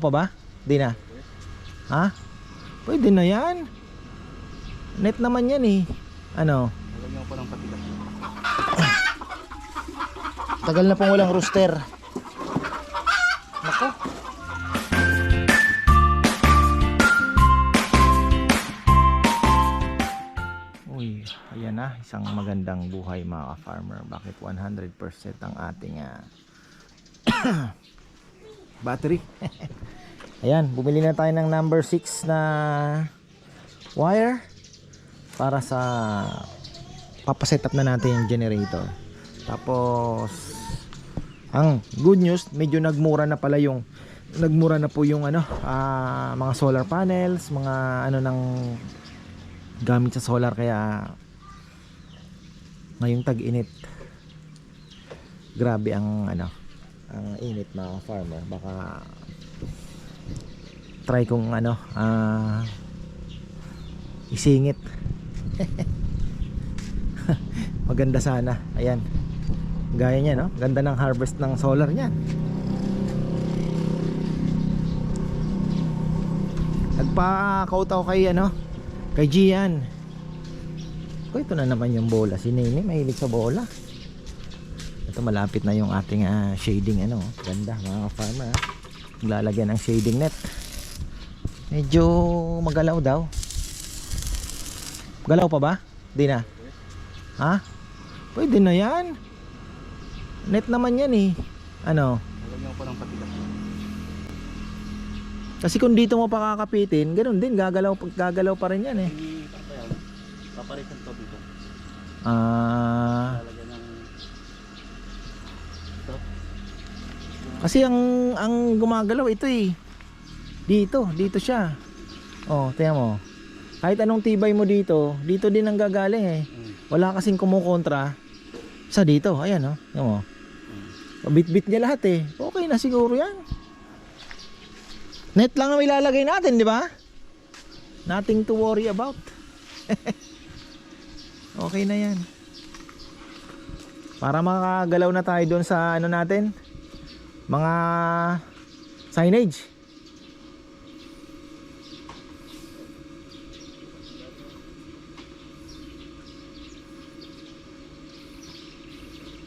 pa ba? Di na. Ha? Pwede na yan. Net naman yan eh. Ano? Tagal na pong walang rooster. Nako. Uy, ayan na. Isang magandang buhay mga farmer Bakit 100% ang ating ah, battery? ayan, bumili na tayo ng number 6 na wire para sa papaset up na natin yung generator. Tapos ang good news, medyo nagmura na pala yung nagmura na po yung ano, ah, mga solar panels, mga ano ng gamit sa solar kaya ngayong tag-init grabe ang ano ang init mga farmer baka try kong ano ah isingit. Maganda sana. Ayan. Gaya niya no? Ganda ng harvest ng solar niyan nagpa-coat ako kay ano kay Gian. Ko ito na naman yung bola. Si Nene mahilig sa bola ito malapit na yung ating ah, shading ano ganda mga farmer ah. maglalagyan ng shading net medyo magalaw daw galaw pa ba? di na ha? pwede na yan net naman yan eh ano Nalagyan ko ng patigas. kasi kung dito mo pa kakapitin ganun din gagalaw, gagalaw pa rin yan eh Hindi, pa yan? Paparitan to dito. ah Lalagyan ng... Ito. Kasi ang ang gumagalaw ito eh. Dito, dito siya. Oh, tingnan mo. Kahit anong tibay mo dito, dito din ang gagaling eh. Wala kasing kumukontra sa dito. Ayan oh. Tingnan mo. Bit-bit niya lahat eh. Okay na siguro yan. Net lang ang ilalagay natin, di ba? Nothing to worry about. okay na yan. Para makagalaw na tayo doon sa ano natin, mga signage.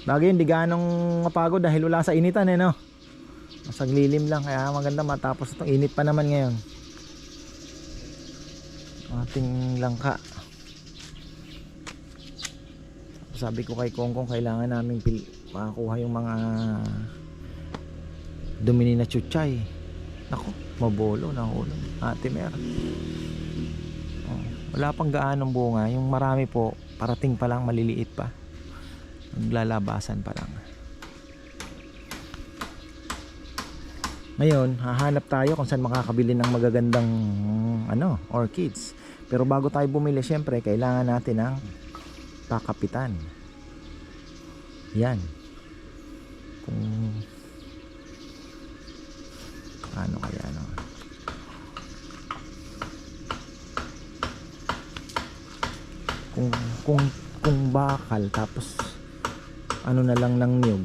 Lagi hindi ganong mapagod dahil wala sa initan eh no. Masaglilim lang kaya maganda matapos itong init pa naman ngayon. Ating langka. Sabi ko kay Kongkong kailangan namin pil makakuha yung mga dumini na chuchay. Nako, mabolo na hulog. Ate Mer. Oh, wala pang gaanong bunga. Yung marami po, parating pa lang maliliit pa. Naglalabasan pa lang. Ngayon, hahanap tayo kung saan makakabili ng magagandang ano, orchids. Pero bago tayo bumili, syempre, kailangan natin ng kakapitan. Yan. Kung ano kaya ano. Kung kung kung bakal tapos ano na lang ng niyog.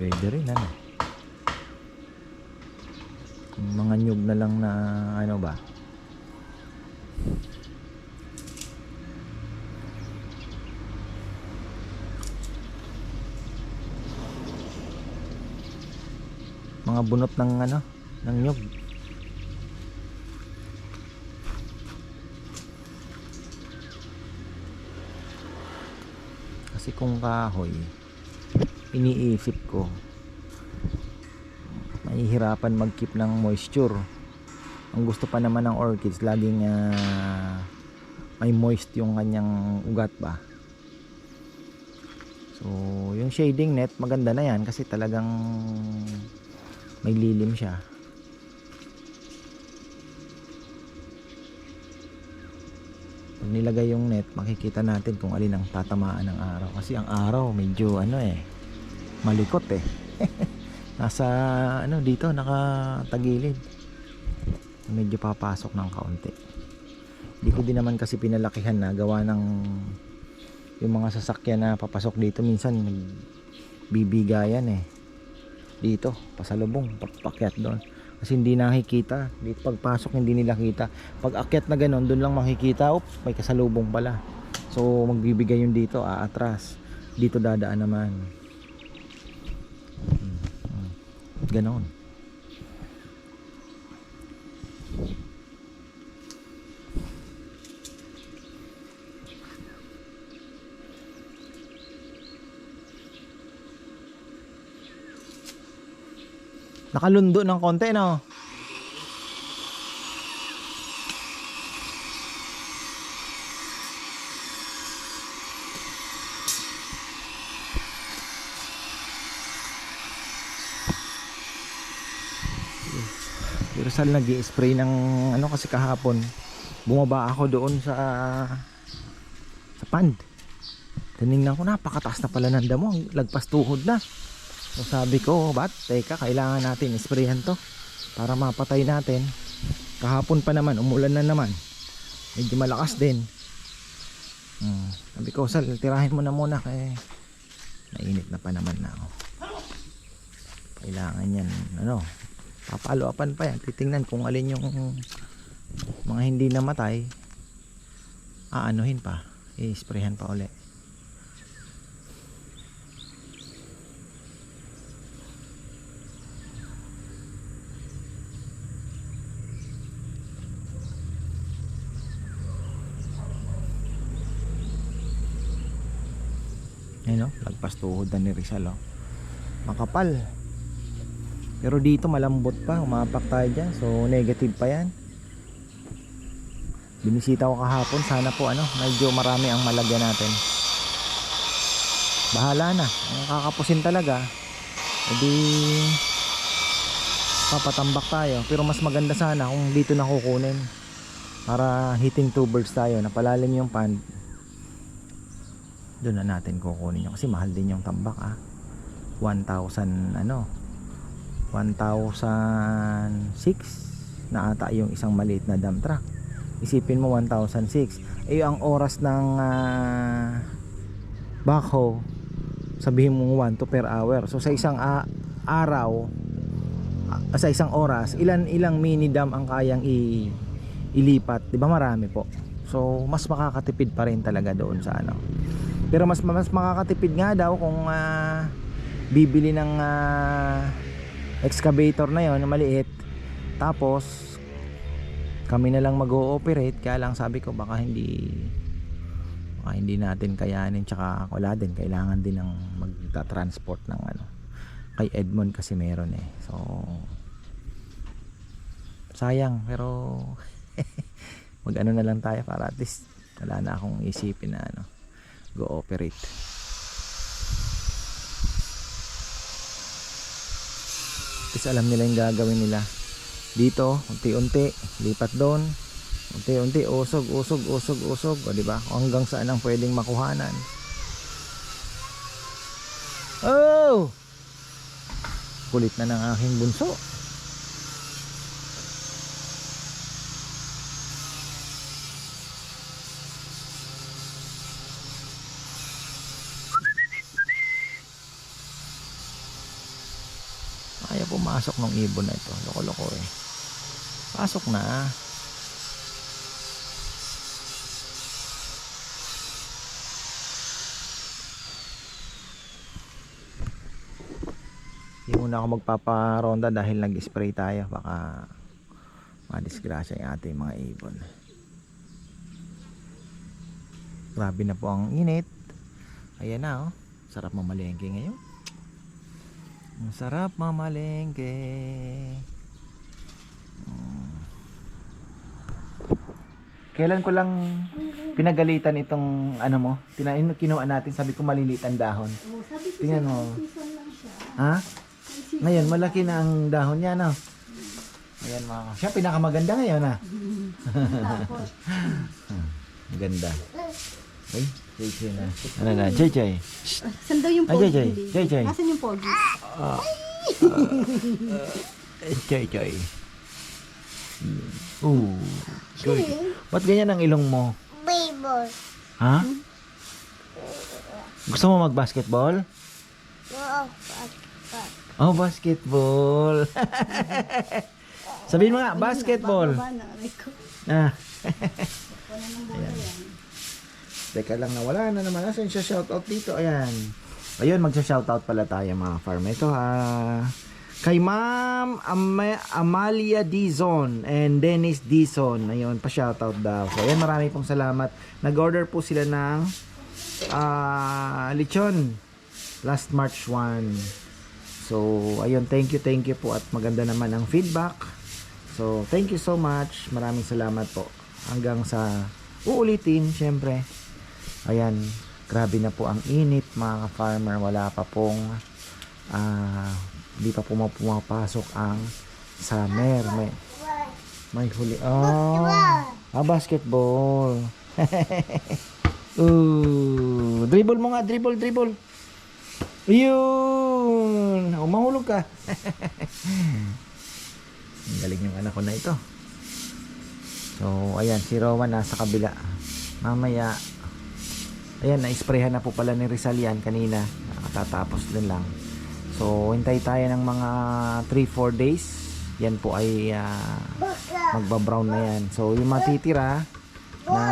Pwede rin ano. Mga niyog na lang na ano ba. Mga bunot ng ano ng nyug. Kasi kung kahoy iniisip ko mahihirapan mag-keep ng moisture. Ang gusto pa naman ng orchids laging ah, may moist yung kanyang ugat ba? So yung shading net maganda na yan kasi talagang may lilim siya. Pag nilagay yung net makikita natin kung alin ang tatamaan ng araw. Kasi ang araw medyo ano eh malikot eh. Nasa ano dito nakatagilid. Medyo papasok ng kaunti. Hindi ko din naman kasi pinalakihan na gawa ng yung mga sasakyan na papasok dito minsan nagbibigayan eh dito pasalubong papakyat doon. Kasi hindi nakikita. Dito pagpasok hindi nila kita. Pag akyat na ganun doon lang makikita op may kasalubong pala. So magbibigay yun dito aatras. Dito dadaan naman. Hmm, hmm. ganon nakalundo ng konti no? Rizal nag spray ng ano kasi kahapon bumaba ako doon sa sa pond. Tinignan ko napakataas na pala ng damo. Lagpas tuhod na so sabi ko bat teka kailangan natin isprayan to para mapatay natin. Kahapon pa naman umulan na naman. Medyo malakas din. Hmm. sabi ko sal tirahin mo na muna kaya nainit na pa naman na ako. Kailangan yan ano papaloapan pa yan. Titingnan kung alin yung mga hindi namatay. Aanuhin pa i-sprayhan pa uli Ayun o, lagpas tuhod na ni Rizal o. Makapal. Pero dito malambot pa, umapak tayo dyan. So negative pa yan. Binisita ko kahapon, sana po ano, medyo marami ang malagyan natin. Bahala na, ang kakapusin talaga. Edi papatambak tayo. Pero mas maganda sana kung dito na kukunin. Para hitting two birds tayo, napalalim yung pond. Doon na natin kukunin yun. Kasi mahal din yung tambak ah. 1,000 ano 1,006 na ata yung isang maliit na dump truck. Isipin mo 1,006 eh ang oras ng ah, backhoe sabihin mo 1 to per hour. So sa isang a- araw ah, sa isang oras ilan ilang mini dam ang kayang i ilipat? Di ba marami po? So mas makakatipid pa rin talaga doon sa ano pero mas mas makakatipid nga daw kung ah, bibili ng ah, excavator na yon na maliit. Tapos kami na lang mag-ooperate kaya lang sabi ko baka hindi baka hindi natin kayanin tsaka wala din kailangan din ng magta-transport ng ano. Kay Edmond kasi meron eh so sayang pero mag ano na lang tayo para at least wala na akong isipin na ano go operate Tapos alam nila yung gagawin nila. Dito, unti-unti, lipat doon. Unti-unti, usog, usog, usog, usog. O, di ba? Hanggang saan ang pwedeng makuhanan. Oh! Kulit na ng aking bunso. Pumasok ng ibon na ito. Loko-loko eh. Pasok na. Hindi muna ako magpaparonda dahil nag-spray tayo. Baka madisgrasya yung ating mga ibon. Grabe na po ang init. Ayan na oh. Sarap mamalengke ngayon. Ang sarap mamalengke. Kailan ko lang pinagalitan itong ano mo? Tinain kinuha natin, sabi ko maliliit ang dahon. Oh, sabi ko Tingnan mo. Ha? Ngayon malaki na ang dahon niya, no? Ayan mga ka- Siya pinakamaganda ngayon, ha? Ang ganda. Ay, JJ na. Ano na, JJ. Saan daw yung pogi? Jay, Hindi. Jay, Jay. Nasaan yung pogi? JJ. Ooh. Good. Ba't ganyan ang ilong mo? Baseball. Ha? Gusto mo mag-basketball? Oo, pat. Oh, basketball. Sabihin mo nga, basketball. Aray ko. Ah. Wala nang bola yan. Teka lang, nawala na naman. Asan siya shoutout dito? Ayan. Ayun, magsha-shoutout pala tayo mga farm. Ito, ah... kay Ma'am Ama- Amalia Dizon and Dennis Dizon. Ayun, pa-shoutout daw. So, ayan, marami pong salamat. Nag-order po sila ng ah lechon last March 1. So, ayun, thank you, thank you po at maganda naman ang feedback. So, thank you so much. Maraming salamat po. Hanggang sa uulitin, syempre. Ayan, grabe na po ang init mga farmer. Wala pa pong ah hindi pa po pumapasok ang summer. May, may huli. Oh, ah, basketball. Ooh, dribble mo nga, dribble, dribble. Yun! O, mahulog ka. Ang galing yung anak ko na ito. So, ayan, si Rowan nasa kabila. Mamaya, ayan, na-sprayhan na po pala ni Rizal yan kanina. Nakatatapos din lang. So, hintay tayo ng mga 3-4 days. Yan po ay ah, magbabrown na yan. So, yung matitira na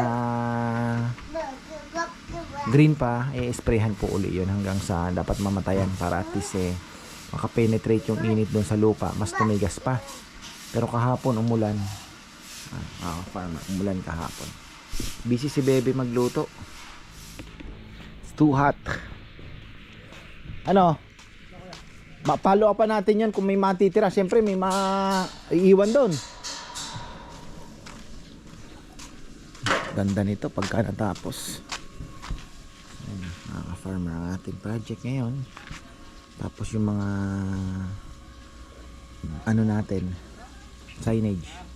green pa, i-sprayhan po uli yun hanggang sa dapat mamatayan para at least eh, makapenetrate yung init doon sa lupa. Mas tumigas pa. Pero kahapon umulan. Ah, ah, farmer, umulan kahapon. Busy si Bebe magluto. Too hot. Ano? Up pa natin yan kung may matitira. Siyempre may maiiwan doon. Ganda nito pagka natapos. Mga ka-farmer ang ating project ngayon. Tapos yung mga ano natin signage.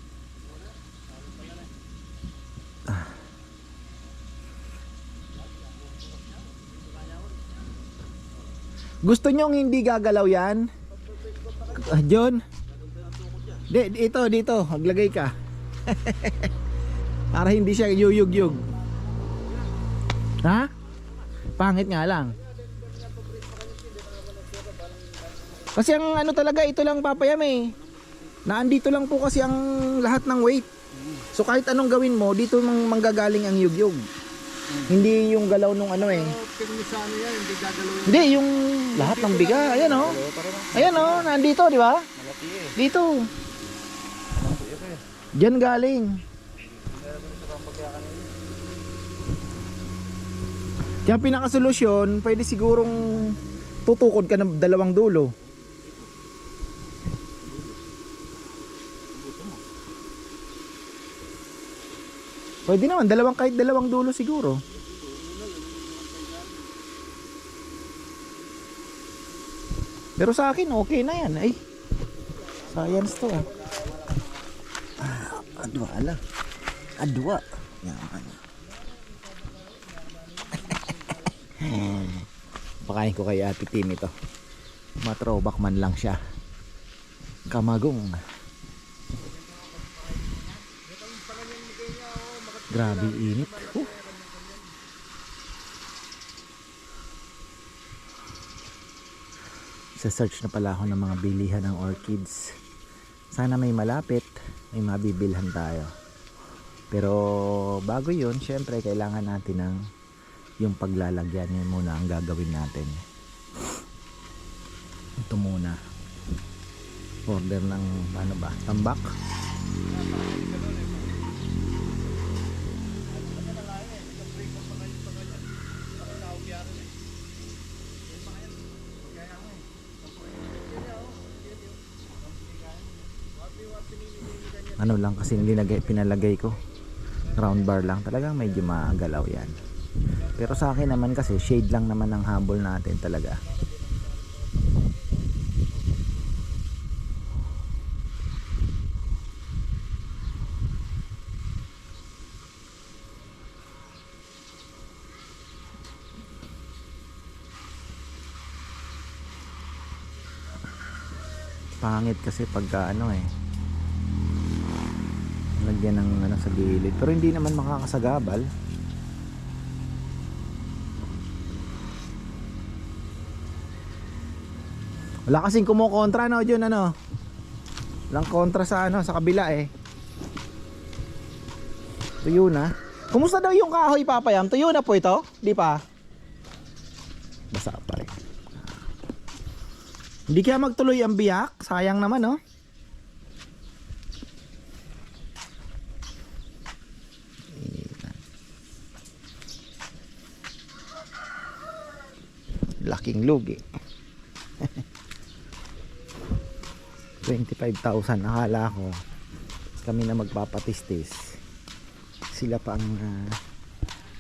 Gusto nyong hindi gagalaw yan? Ah, John? Di, dito, dito. Maglagay ka. Para hindi siya yuyug-yug. Ha? Pangit nga lang. Kasi ang ano talaga, ito lang papayam eh. Naandito lang po kasi ang lahat ng weight. So kahit anong gawin mo, dito mang manggagaling ang yugyug. Hindi yung galaw nung ano eh. Permisano yan, hindi gagawin. Hindi, yung lahat ng biga. Ayan oh. Ayan oh, nandito, di ba? Malaki eh. Dito. Diyan galing. Kaya pinakasolusyon, pwede sigurong tutukod ka ng dalawang dulo. Pwede naman, dalawang kahit dalawang dulo siguro. Pero sa akin, okay na yan. Ay, science to ah. Ah, adwa ala. Adwa. Yaman. Pakain ko kay Ate Tim ito. Matrobak man lang siya. Kamagong. Grabe init. Uh. sa search na pala ako ng mga bilihan ng orchids. Sana may malapit may mabibilhan tayo. Pero bago yun syempre kailangan natin ng yung paglalagyan. Yun muna ang gagawin natin. Ito muna. Order ng ano ba tambak ano lang kasi linagay, pinalagay ko. Round bar lang. Talagang medyo magalaw yan. Pero sa akin naman kasi shade lang naman ang habol natin talaga. Pangit kasi pagka ano eh lagyan ng ano sa gilid pero hindi naman makakasagabal Wala kasing kumukontra no, Jun, ano? Walang kontra sa ano, sa kabila eh. Tuyo na. Kumusta daw yung kahoy papayam? Tuyo na po ito? Di pa? Basa pa rin. Hindi kaya magtuloy ang biyak? Sayang naman, no? Lugi. 25,000 akala ko kami na magpapatistis. Sila pa ang ah,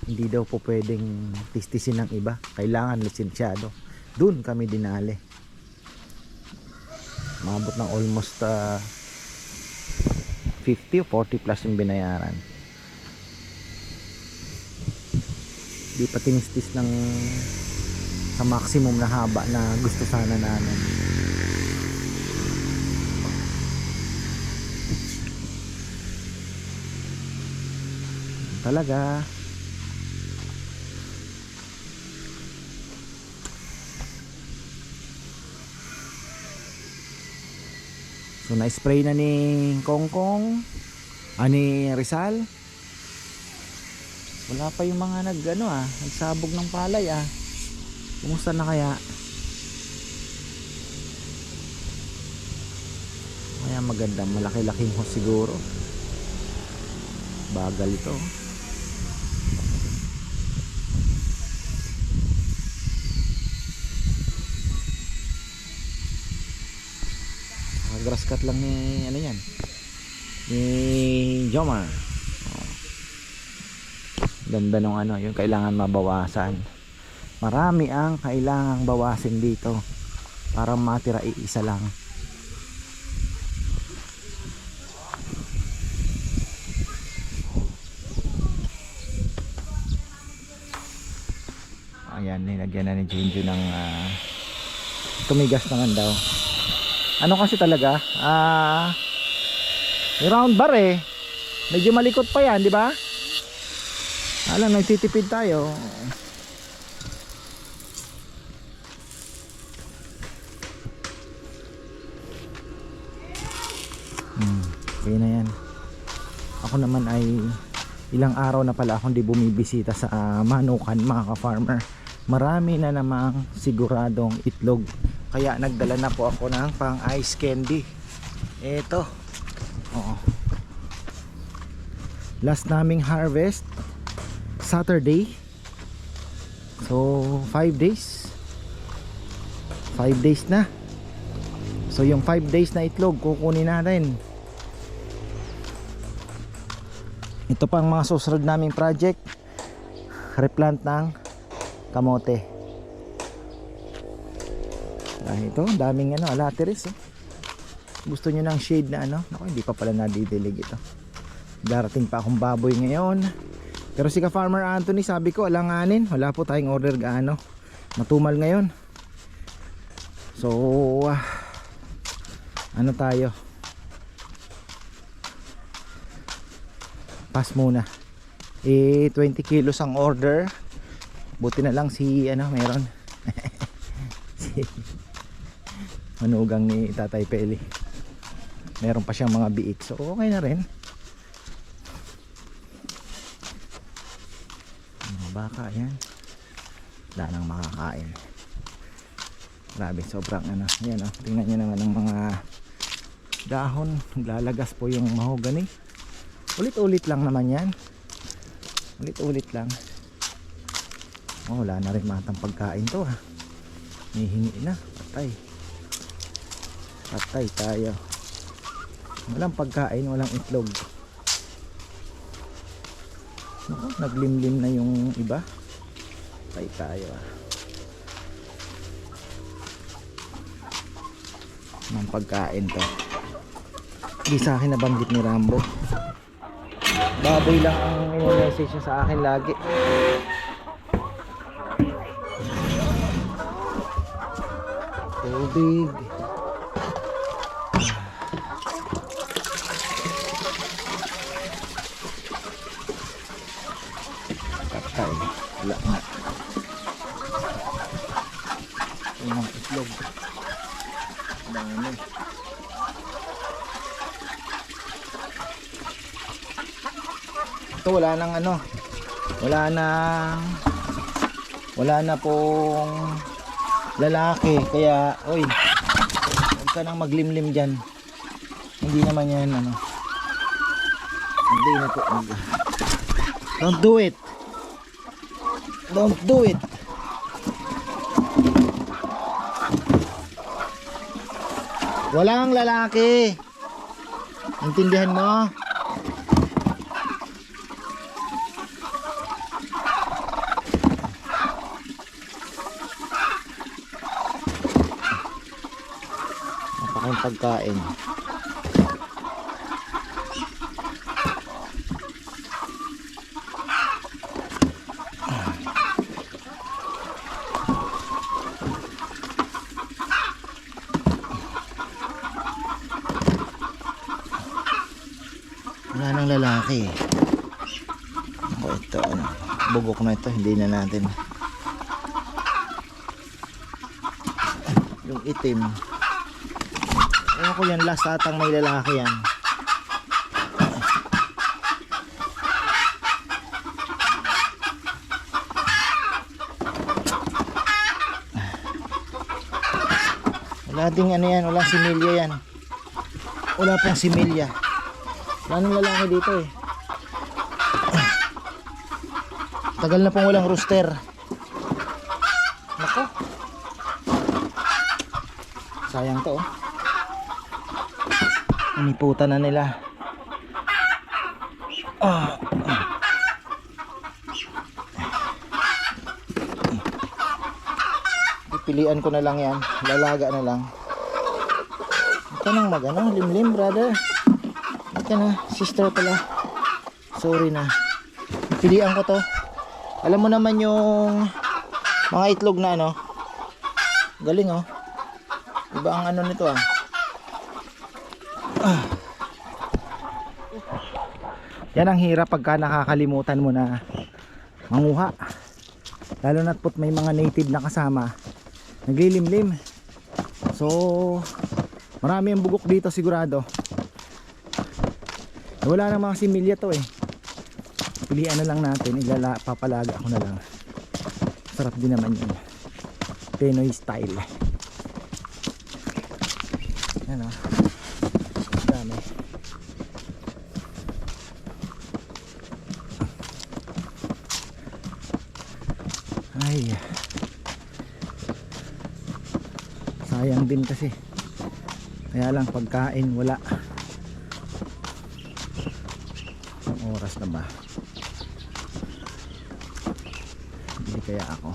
hindi daw po pwedeng tistisin ng iba. Kailangan lisensyado. Dun kami dinali. Maabot ng almost ah, 50 o 40 plus yung binayaran. Di pa tinistis ng sa maximum na haba na gusto sana namin. Talaga. So na-spray na ni Kongkong ani Rizal. Wala pa yung mga nag ano ah nagsabog ng palay ah kumusta na kaya? Kaya maganda malaki-laking ho siguro. Bagal ito. Ah, grass cut lang ni ano yan? Ni Jomar. Oh. ganda nung ano yung kailangan mabawasan marami ang kailangang bawasin dito para matira iisa lang. Ayan nilagyan na ni Junju ng ah, tumigas naman daw. Ano kasi talaga? Ah may round bar eh. Medyo malikot pa yan di ba? Alam nagtitipid tayo okay na yan. Ako naman ay ilang araw na pala akong di bumibisita sa ah, manukan mga ka-farmer. Marami na namang siguradong itlog. Kaya nagdala na po ako ng pang ice candy. Eto. Oo. Last naming harvest Saturday. So 5 days. 5 days na. So yung 5 days na itlog kukunin natin ito pang mga susunod naming project. Replant ng kamote. Ah, ito daming ano alateris eh. gusto nyo ng shade na ano? Ako hindi pa pala nadidilig ito. Darating pa akong baboy ngayon. Pero si ka farmer Anthony sabi ko alanganin. Wala po tayong order gaano matumal ngayon. So ah, ano tayo pass muna. Eh 20 kilos ang order. Buti na lang si ano meron. Si manugang ni Tatay Peli. Meron pa siyang mga biik. So okay na rin. Mga baka yan wala nang makakain. Grabe sobrang ano yan oh, tingnan nyo naman ang mga dahon. Lalagas po yung mahogany ulit ulit lang naman yan. Ulit ulit lang. Oh, wala na rin matang pagkain to ha hihingi na. Patay. Patay tayo. Walang pagkain walang itlog. Naku, naglimlim na yung iba. Patay tayo ah. Ng pagkain to. Di sa akin nabanggit ni Rambo baboy lang ang message niya sa akin lagi. Tubig. Patay wala yung mga itlog ito wala nang ano. Wala nang wala na pong lalaki. Kaya oy huwag ka nang maglimlim dyan. Hindi naman yan ano. Hindi na po. Don't do it. Don't do it. Walang lalaki. Intindihan mo napakain pagkain. Wala nang lalaki. Ako ito ano bugok na ito hindi na natin. Yung itim Ewan ko yan, last atang may lalaki yan. Wala ding ano yan, wala similya yan. Wala pang similya. Wala nang lalaki dito eh. Tagal na pong walang rooster. Nako. Sayang to oh. Iniputan na nila. Ah. Pipilian ko na lang yan. Lalaga na lang. Ito nang magano, limlim brother. Ito na, sister pala. Sorry na. Pilian ko to. Alam mo naman yung mga itlog na ano. Galing oh. Iba ang ano nito ah. Yan ang hirap pagka nakakalimutan mo na manguha. Lalo na't put may mga native na kasama. Naglilimlim. So, marami ang bugok dito sigurado. Wala nang mga similya to eh. Pilihan na lang natin. Ilala, papalaga ko na lang. Sarap din naman yun. Pinoy style. Yan o. Dami. Ay. Sayang din kasi. Kaya lang pagkain wala. Ang oras na ba? Hindi kaya ako.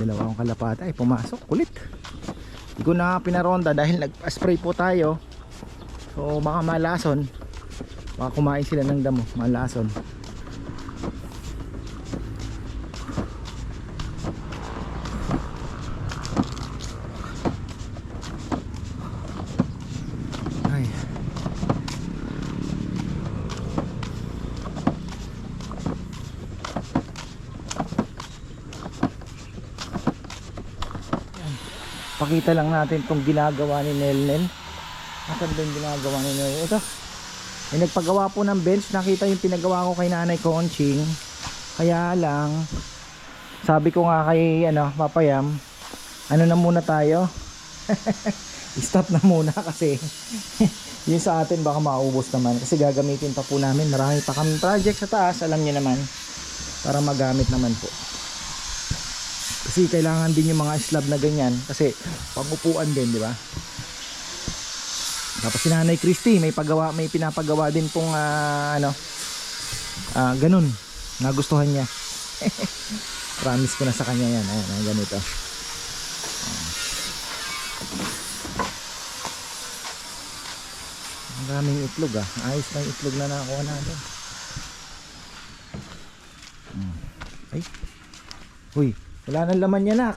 Dalawa akong kalapata ay pumasok. Kulit. Hindi ko na pinaronda dahil nag-spray po tayo. So baka malason. Baka kumain sila ng damo, malason. Pakita lang natin tong ginagawa ni Nelnel. Asan ba yung ginagawa ni Nelnel? Ito. May nagpagawa po ng bench. Nakita yung pinagawa ko kay Nanay Conching. Kaya lang, sabi ko nga kay ano, Papayam, ano na muna tayo? Stop na muna kasi yung sa atin baka maubos naman kasi gagamitin pa po namin marami pa kami project sa taas alam niyo naman para magamit naman po kasi kailangan din yung mga slab na ganyan. Kasi pangupuan din di ba? Tapos si Nanay Christy may pagawa may pinapagawa din pong ah, ano ah, ganun. Nagustuhan niya. Promise ko na sa kanya yan. Ayan, ayan ganito. Ang daming itlog ah. Ayos na itlog na nakakuha natin. Hmm. ay. Uy wala nang laman yan nak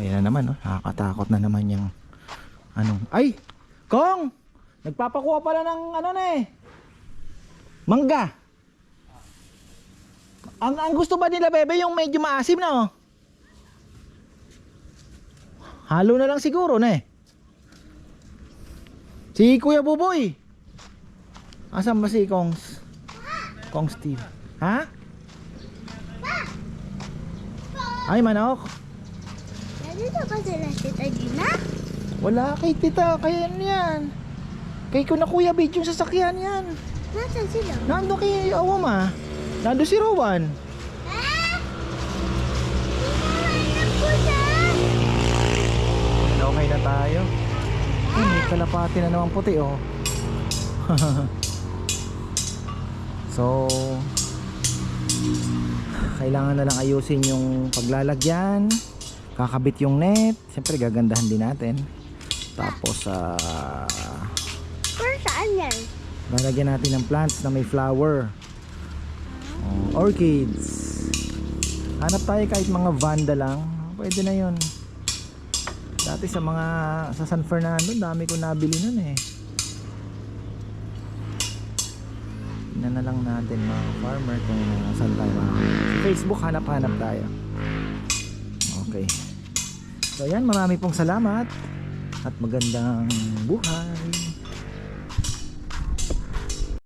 Ayan na naman, oh. nakakatakot na naman yung anong, ay! Kong! Nagpapakuha pala ng ano na eh. Mangga. Ang, ang gusto ba nila bebe yung medyo maasim na oh. Halo na lang siguro na eh. Si Kuya Buboy. Asan ba si Kongs? Kongs Steve. Ha? Ay, manok. Nandito ba sila tita Gina? Wala kay tita, kaya ano yan. Kay ko na kuya Bid yung sasakyan yan. Nasaan sila? Nando kay Awama. Nando si Rowan. Ah! Ko dyan! Okay na tayo. Ay, may kalapati na naman puti oh. so, kailangan na lang ayusin yung paglalagyan. Kakabit yung net. Siyempre gagandahan din natin. Tapos, ah... Pero saan yan? Lalagyan natin ng plants na may flower. Oh, orchids. Hanap tayo kahit mga vanda lang. Pwede na yon. Dati sa mga sa San Fernando, dami ko nabili nun eh. Tingnan na lang natin mga farmer kung saan tayo. Sa Facebook, hanap-hanap tayo. Okay. So yan, marami pong salamat at magandang buhay.